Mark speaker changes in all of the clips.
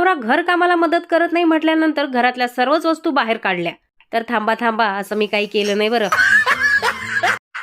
Speaker 1: नवरा घर कामाला मदत करत नाही म्हटल्यानंतर घरातल्या सर्वच वस्तू बाहेर काढल्या. तर थांबा थांबा असं मी काही केलं नाही बरं.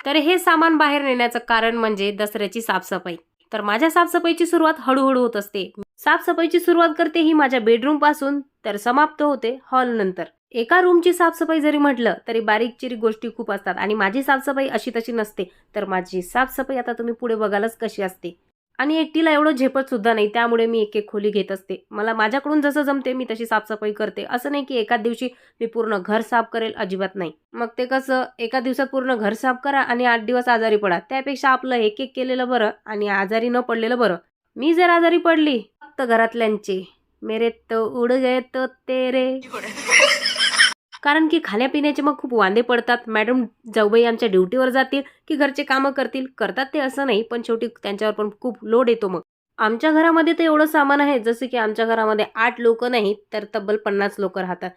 Speaker 1: तर हे सामान बाहेर नेण्याचं कारण म्हणजे दसऱ्याची साफसफाई. तर माझ्या साफसफाईची सुरुवात हळूहळू होत असते. साफसफाईची सुरुवात करते ही माझ्या बेडरूमपासून तर समाप्त होते हॉल नंतर. एका रूमची साफसफाई जरी म्हटलं तरी बारीक चिरीक गोष्टी खूप असतात. आणि माझी साफसफाई अशी तशी नसते. तर माझी साफसफाई आता तुम्ही पुढे बघालच कशी असते. आणि एकटीला एवढं झेपत सुद्धा नाही त्यामुळे मी एक एक खोली घेत असते. मला माझ्याकडून जसं जमते मी तशी साफसफाई करते. असं नाही की एका दिवशी मी पूर्ण घर साफ करेल अजिबात नाही. मग ते कसं एका दिवसात पूर्ण घर साफ करा आणि आठ दिवस आजारी पडा. त्यापेक्षा आपलं एक एक केलेलं बरं आणि आजारी न पडलेलं बरं. मी जर आजारी पडली फक्त घरातल्यांचे. मेरे तो उड गए तो तेरे. कारण की खाण्यापिण्याचे मग खूप वांदे पडतात. मॅडम जाऊबाई आमच्या ड्युटीवर जातील की घरचे कामं करतील? करतात ते असं नाही पण शेवटी त्यांच्यावर पण खूप लोड येतो मग. आमच्या घरामध्ये तर एवढं सामान आहे जसं की आमच्या घरामध्ये आठ लोक नाहीत तर तब्बल पन्नास लोक राहतात.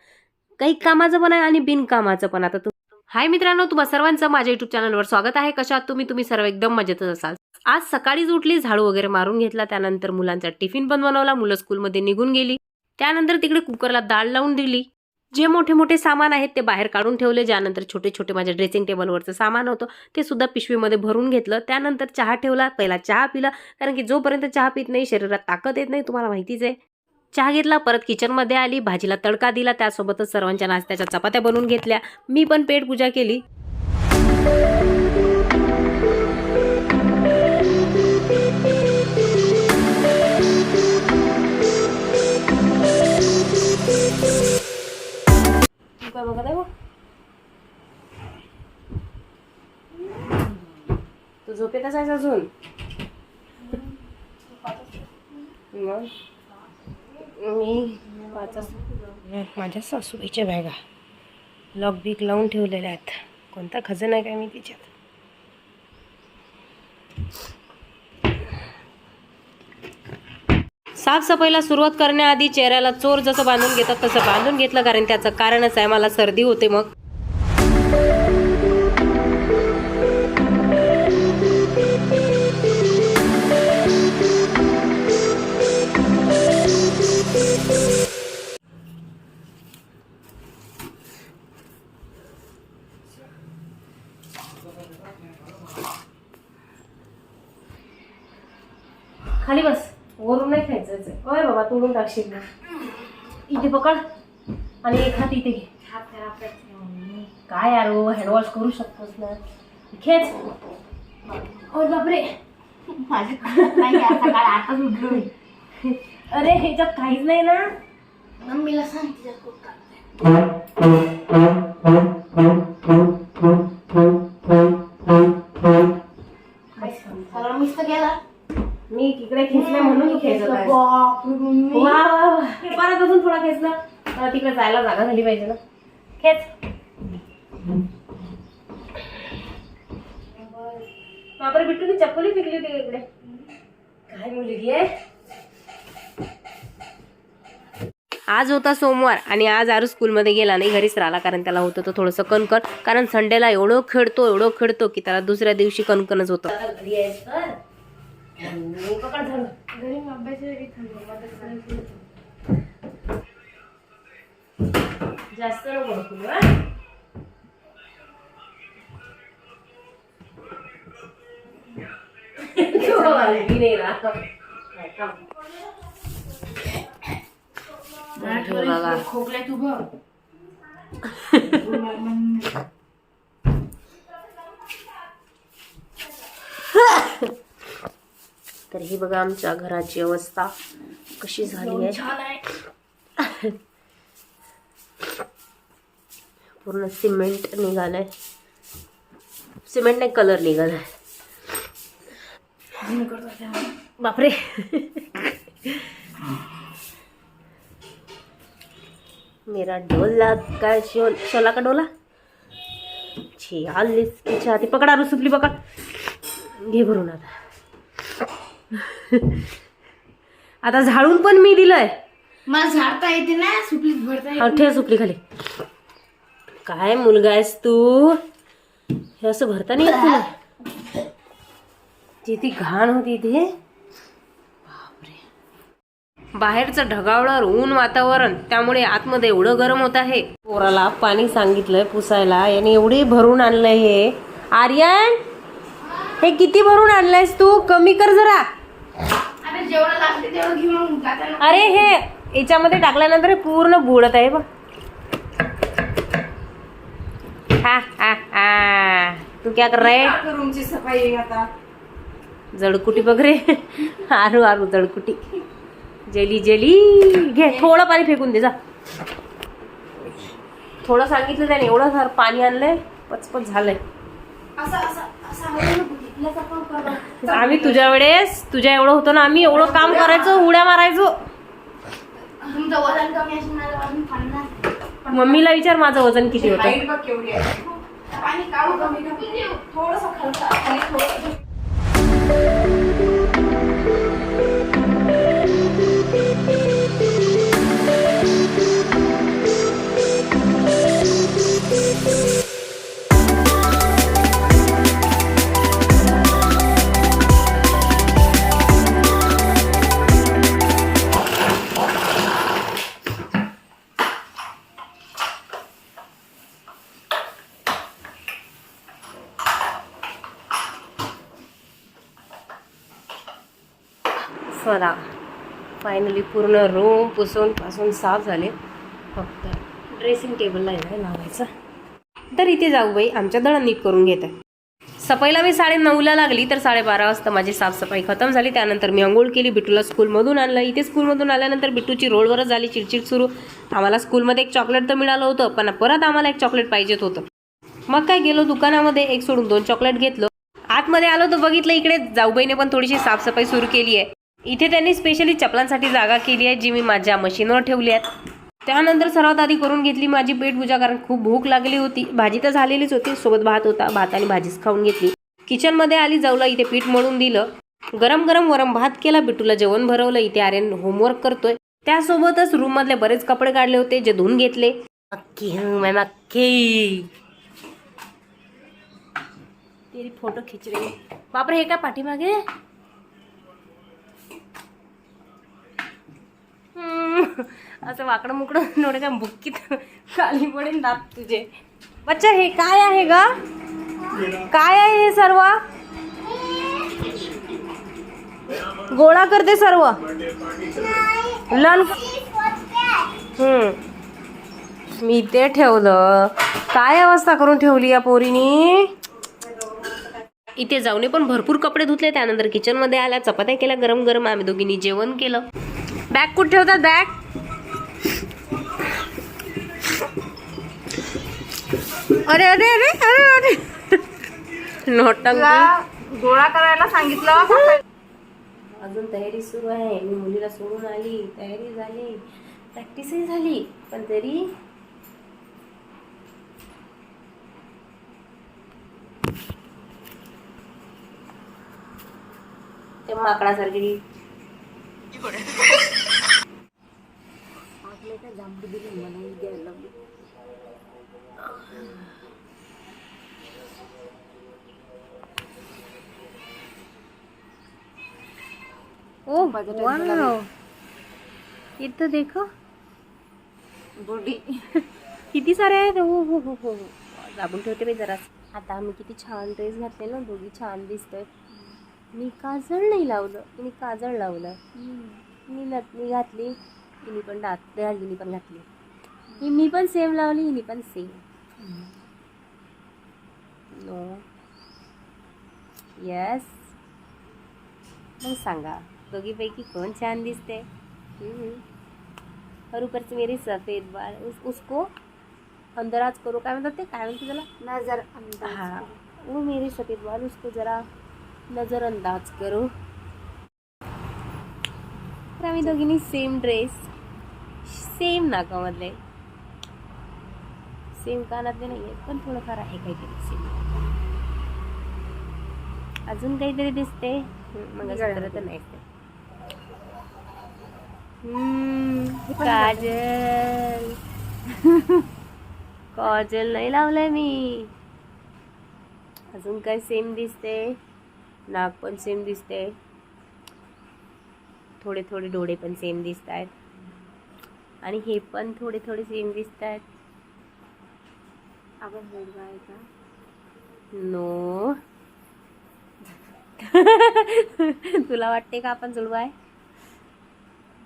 Speaker 1: काही कामाचं पण आहे आणि बिनकामाचं पण. आता तू हाय मित्रांनो तुम्हा सर्वांचं माझ्या युट्यूब चॅनलवर स्वागत आहे. कशात तुम्ही? तुम्ही सर्व एकदम मजेतच असाल. आज सकाळीच उठली झाडू वगैरे मारून घेतला त्यानंतर मुलांचा टिफिन पण बनवला मुलं स्कूलमध्ये निघून गेली. त्यानंतर तिकडे कुकरला डाळ लावून दिली. जे मोठे मोठे सामान आहेत ते बाहेर काढून ठेवले ज्यानंतर छोटे छोटे माझ्या ड्रेसिंग टेबलवरचं सामान होतं ते सुद्धा पिशवीमध्ये भरून घेतलं. त्यानंतर चहा ठेवला पहिला चहा पिला कारण की जोपर्यंत चहा पित नाही शरीरात ताकद येत नाही तुम्हाला माहितीच आहे. चहा घेतला परत किचनमध्ये आली भाजीला तडका दिला त्यासोबतच सर्वांच्या नाश्त्याच्या चपात्या बनवून घेतल्या. मी पण पेट पूजा केली. तू काय बघत तू झोपेतच आहेस अजून? मग? मी माझ्या सासूबाईच्या बॅगा. लॉक बिक लावून ठेवलेल्या आहेत. कोणता खजाना आहे काय मी तिच्यात? साफसफाईला सुरुवात करण्याआधी चेहऱ्याला चोर जसं बांधून घेतात तसं बांधून घेतलं कारण त्याचं कारणच आहे. मला सर्दी होते मग. खाली बस. वरून नाही खायचं होय बाबा तोडून टाकशील ना इथे पकड. आणि एक हात इथे घे. काय यार हँडवॉश करू शकतोस ना. खेच. होय बापरे.
Speaker 2: माझी नाही आज सकाळी आताच उठलो मी
Speaker 1: अरे ह्याच्यात काहीच नाही ना.
Speaker 2: मम्मीला सांग तिच्यात
Speaker 1: मुलगी आहे. आज होता सोमवार आणि आज आरू स्कूलमध्ये गेला नाही घरीच राहिला कारण त्याला होतं तर थोडंसं कणकण. कारण संडेला एवढं खेळतो एवढं खेळतो की त्याला दुसऱ्या दिवशी कणकणच होतं. जास्त नको?
Speaker 2: खोकलाय तू बघ.
Speaker 1: तर ही बघा आमच्या घराची अवस्था कशी झाली आहे. पूर्ण सिमेंट निघालंय. सिमेंट नाही कलर निघालाय. बापरे. मेरा डोला का शोल शोला का डोला? छी की छाती पकडा रू सुपली पकड घे भरून आता. आता झाडून पण मी दिलंय.
Speaker 2: मला झाडता येते ना सुपलीत भरता
Speaker 1: हा ठेव सुपली खाली. काय मुलगा आहेस तू? हे असं भरता नाही तुला? ती ती घाण होती इथे. बाहेरचं ढगाळवर ऊन वातावरण त्यामुळे आतमध्ये एवढं गरम होत आहे. पोराला पाणी सांगितलंय पुसायला. याने एवढे भरून आणलंय हे. आर्यन हे किती भरून आणलंयस तू? कमी कर जरा. अरे हे याच्यामध्ये टाकल्यानंतर हे पूर्ण बुडत आहे बघ. हा हा हा. तू क्या कर रहा?
Speaker 3: रूमची सफाई आता.
Speaker 1: जडकुटी बघ रे. आरू आरू जडकुटी. Jelly jelly. घे थोडं पाणी फेकून दे जा. थोडं सांगितलं त्याने एवढं सार पाणी आणलंय पचपच झालंय. आम्ही तुझ्या वेळेस तुझ्या एवढं होतं ना आम्ही एवढं काम करायचो उड्या मारायचो. मम्मीला विचार माझं वजन किती होतं. मला फायनली पूर्ण रूम पुसून पासून साफ झाले. फक्त ड्रेसिंग टेबलला येणार लावायचं. तर इथे जाऊ बाई आमच्या दळण नीट करून घेत. आहे सफाईला मी साडे नऊला लागली तर साडेबारा वाजता माझी साफसफाई खतम झाली. त्यानंतर मी अंघोळ केली बिटूला स्कूलमधून आणलं. इथे स्कूलमधून आल्यानंतर बिटूची रोडवरच झाली चिडचिड सुरू. आम्हाला स्कूलमध्ये एक चॉकलेट तर मिळालं होतं पण परत आम्हाला एक चॉकलेट पाहिजेत होतं. मग काय गेलो दुकानामध्ये एक सोडून दोन चॉकलेट घेतलं. आतमध्ये आलो तर बघितलं इकडे जाऊबाईने पण थोडीशी साफसफाई सुरू केली आहे. इथे त्यांनी स्पेशली चपलांसाठी जागा केली आहे जी मी माझ्या मशीनवर ठेवली आहेत. त्यानंतर सर्वात आधी करून घेतली माझी पेटपूजा कारण खूप भूक लागली होती. भाजी तर झालेलीच होती सोबत भात होता. भात आणि भाजीच खाऊन घेतली. किचनमध्ये आली जाऊला इथे पीठ मळून दिलं. गरम गरम वरम भात केला बिटूला जेवण भरवलं. इथे आर्यन होमवर्क करतोय. त्यासोबतच रूम मधले बरेच कपडे काढले होते जे धुवून घेतले. फोटो खिच बापरे हे काय पाठीमागे? असं वाकडं मुकडं नोडे काय बुक्कीत खाली पडेल दात तुझे. बच्चा हे काय आहे ग? काय आहे हे सर्व? गोळा करते सर्व? लन हम्म. मी ते ठेवलं. काय अवस्था करून ठेवली या पोरीनी? इथे जाऊन पण भरपूर कपडे धुतले त्यानंतर किचनमध्ये आल्या चपात्या केल्या गरम गरम आम्ही दोघींनी जेवण केलं. बॅग कुठे ठेवतात? बॅग अरे अरे अरे अरे अरे. नोटंकी
Speaker 3: गोळा करायला सांगितलं
Speaker 1: अजून तयारी सुरू आहे. मी मुलीला सोडून आली. तयारी झाली. प्रॅक्टिसही झाली. पण तरी ते माकडासारखी. ओ वाव. इथं देखो.
Speaker 3: बुडी
Speaker 1: किती सारे आहेत? हो हो हो हो. हो. दाबून ठेवते मी जरा आता आम्ही किती छान ड्रेस घातले ना दोघी छान दिसतोय. मी काजळ नाही लावलं तिने काजळ लावलं. मी मी घातली तिने पण दात हिने पण घातली. मी पण सेम लावली हिने पण सेम नो येस मग सांगा दोघीपैकी कोण छान दिसते. और ऊपर से मेरी सफेद बाल उस, उसको अंदराज करो काय म्हणतात ते? काय म्हणते त्याला?
Speaker 2: नजर अंदाज
Speaker 1: हाँ. वो मेरी सफेद बाल उसको जरा नजरअंदाज करो. तर आम्ही दोघींनी सेम ड्रेस सेम नाकामधले सेम कानातले नाही आहेत पण थोडंफार आहे काहीतरी सेम अजून काहीतरी दिसते मग तर नाही काजल. काजल नाही लावलंय मी. अजून काय सेम दिसते नाक पण सेम दिसते थोडे थोडे डोळे पण सेम दिसत आहेत आणि हे पण थोडे थोडे सेम दिसत आहेत
Speaker 3: आपण आहे का
Speaker 1: नो. तुला वाटते का आपण जुळवा आहे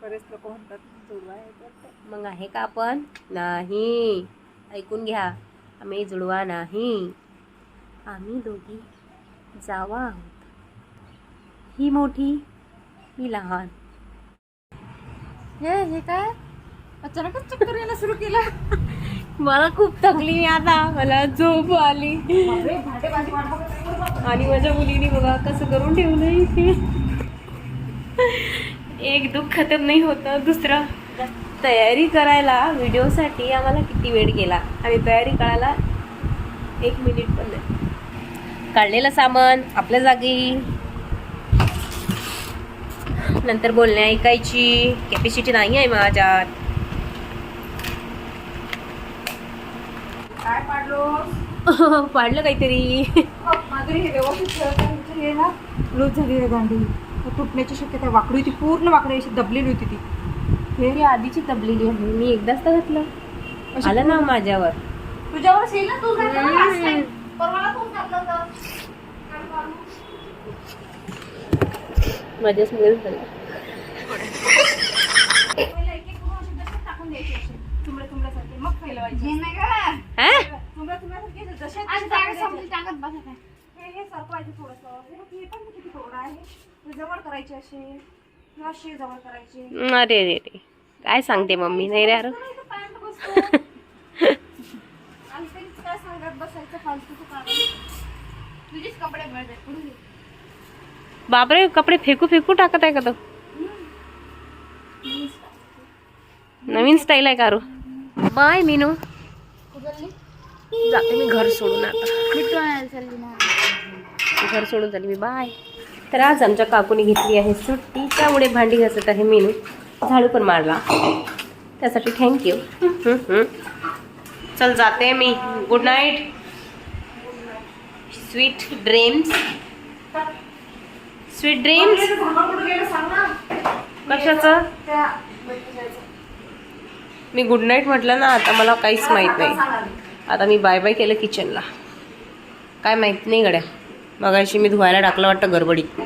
Speaker 3: बरेच लोक म्हणतात जुळवा आहे तर.
Speaker 1: मग आहे का आपण? नाही. ऐकून घ्या. आम्ही जुळवा नाही. आम्ही दोघी जावा आहोत. ही मोठी ही लहान.
Speaker 3: हे हे काय? अचानकच चक्कर यायला सुरू केलं.
Speaker 1: मला खूप थकली मी आता. मला झोप आली. आणि माझ्या मुलीने बघा कसं करून ठेवलं इथे. एक दुःख खतम नाही होतं दुसरं तयारी करायला व्हिडिओसाठी आम्हाला किती वेळ गेला. आणि तयारी करायला एक मिनिट पण नाही. काढलेलं सामान आपल्या जागी. नंतर बोलणे ऐकायची. कॅपॅसिटी नाही आहे माझ्यात
Speaker 3: काय पाडलो
Speaker 1: काहीतरी.
Speaker 3: हे व्यवस्थित हे ना. लूज झाली रे तर तुटण्याची शक्यता. वाकडी होती. पूर्ण वाकडी अशी दबलेली होती ती.
Speaker 1: हे आधीची तबलेली आहे. मी एकदाच तर घातलं. आलं ना माझ्यावर.
Speaker 3: तुझ्यावर येईल ना तू?
Speaker 1: माझ्याच मुळे झालं.
Speaker 3: टाकून द्यायची. मग फैलवायचे.
Speaker 2: नाही का?
Speaker 3: तुंबड्या तुंबड्यासारखे असे दशात
Speaker 2: आज
Speaker 3: टाकून
Speaker 2: जागा संपली
Speaker 3: द्यायचे.
Speaker 2: टाकत बसत आहे
Speaker 3: हे हे सरकवायचं थोडंसं. हे बघ, पण किती थोडं आहे. जवळ करायचे असे असे जवळ करायचे
Speaker 1: अरे रे रे काय सांगते मम्मी नाही रे अरे
Speaker 3: तुला इथं pant बसतो. आणि तरीच काय सांगत बसायचं फालतूचं काम.
Speaker 2: तुझेच कपडे मिळतात पुढे
Speaker 1: बापरे कपडे फेकू फेकू टाकत आहे का तो नवीन स्टाईल आहे का रू बाय मीनू जाते मी घर सोडून आता. घर सोडून झाली मी. बाय. तर आज आमच्या काकूने घेतली आहे सुट्टी. त्यामुळे भांडी घासत आहे मीनू. झाडू पण मारला. त्यासाठी थँक्यू चल जाते मी. Good night sweet dreams sweet dreams. कशाचं?
Speaker 3: त्या
Speaker 1: मी गुड नाईट म्हटलं ना आता मला काहीच माहीत नाही. आता मी बाय बाय केलं किचनला काय माहीत नाही गड्या. मगाशी मी धुवायला टाकलं वाटतं गडबडीत.